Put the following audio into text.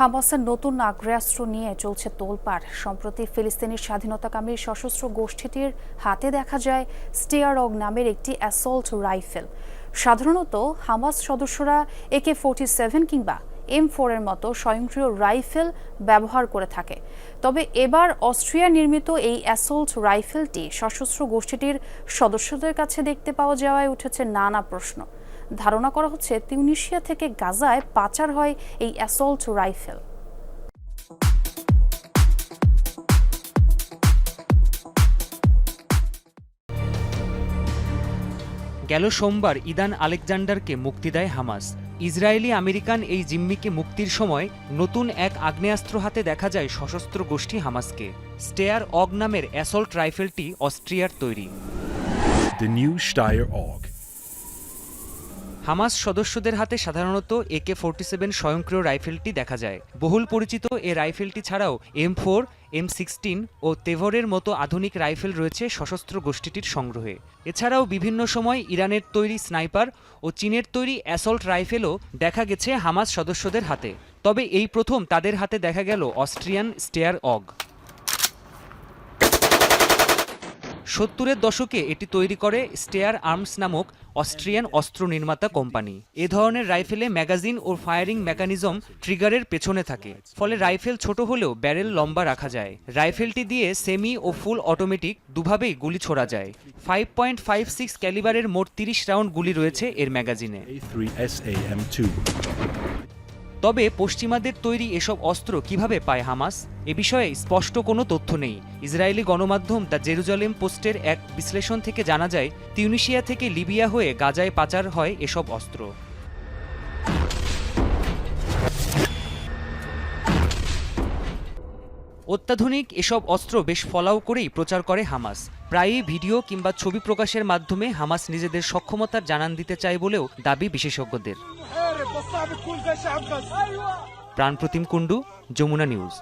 হামাসের নতুন আগ্নেয়াস্ত্র নিয়ে চলছে তোলপাড়। সম্প্রতি ফিলিস্তিনি স্বাধীনতাকামী সশস্ত্র গোষ্ঠীটির হাতে দেখা যায় স্টিয়ারগ নামের একটি অ্যাসল্ট রাইফেল। সাধারণত হামাস সদস্যরা একে ফোর্টি সেভেন কিংবা এম ফোরের মতো স্বয়ংক্রিয় রাইফেল ব্যবহার করে থাকে। তবে এবার অস্ট্রিয়া নির্মিত এই অ্যাসল্ট রাইফেলটি সশস্ত্র গোষ্ঠীটির সদস্যদের কাছে দেখতে পাওয়া যাওয়ায় উঠেছে নানা প্রশ্ন। ধারণা করা হচ্ছে তিউনিশিয়া থেকে গাজায় পাচার হয় এই অ্যাসল্ট রাইফেল। গেল সোমবার ইদান আলেকজান্ডারকে মুক্তি দেয় হামাস। ইসরায়েলি আমেরিকান এই জিম্মিকে মুক্তির সময় নতুন এক আগ্নেয়াস্ত্র হাতে দেখা যায় সশস্ত্র গোষ্ঠী হামাসকে। স্টেয়ার অগ নামের অ্যাসল্ট রাইফেলটি অস্ট্রিয়ার তৈরি। The new Steyr AUG. Hamas সদস্যদের হাতে সাধারণত একে ফোরটি সেভেন স্বয়ংক্রিয় রাইফেলটি দেখা যায়। বহুল পরিচিত এ রাইফেলটি ছাড়াও এম ফোর, এম সিক্সটিন ও তেভরের মতো আধুনিক রাইফেল রয়েছে সশস্ত্র গোষ্ঠীটির সংগ্রহে। এছাড়াও বিভিন্ন সময় ইরানের তৈরি স্নাইপার ও চীনের তৈরি অ্যাসল্ট রাইফেলও দেখা গেছে হামাস সদস্যদের হাতে। তবে এই প্রথম তাদের হাতে দেখা গেল অস্ট্রিয়ান স্টেয়ার অগ। সত্তরের দশকে এটি তৈরি করে স্টেয়ার আর্মস নামক অস্ট্রিয়ান অস্ত্র নির্মাতা কোম্পানি। এ ধরনের রাইফেলে ম্যাগাজিন ও ফায়ারিং মেকানিজম ট্রিগারের পেছনে থাকে, ফলে রাইফেল ছোট হলেও ব্যারেল লম্বা রাখা যায়। রাইফেলটি দিয়ে সেমি ও ফুল অটোমেটিক দুভাবেই গুলি ছোড়া যায়। ফাইভ পয়েন্ট ফাইভ সিক্স ক্যালিবারের মোট তিরিশ রাউন্ড গুলি রয়েছে এর ম্যাগাজিনে। A3SAM2. তবে পশ্চিমাদের তৈরি এসব অস্ত্র কীভাবে পায় হামাস? এ বিষয়ে স্পষ্ট কোনো তথ্য নেই। ইসরায়েলি গণমাধ্যম দ্য জেরুজালেম পোস্টের এক বিশ্লেষণ থেকে জানা যায়, তিউনিশিয়া থেকে লিবিয়া হয়ে গাজায় পাচার হয় এসব অস্ত্র। অত্যাধুনিক এসব অস্ত্র বেশ ফলাও করেই প্রচার করে হামাস। প্রায়ই ভিডিও কিংবা ছবি প্রকাশের মাধ্যমে হামাস নিজেদের সক্ষমতার জানান দিতে চায় বলেও দাবি বিশেষজ্ঞদের। প্রাণ প্রতিম কুণ্ডু যমুনা নিউজ।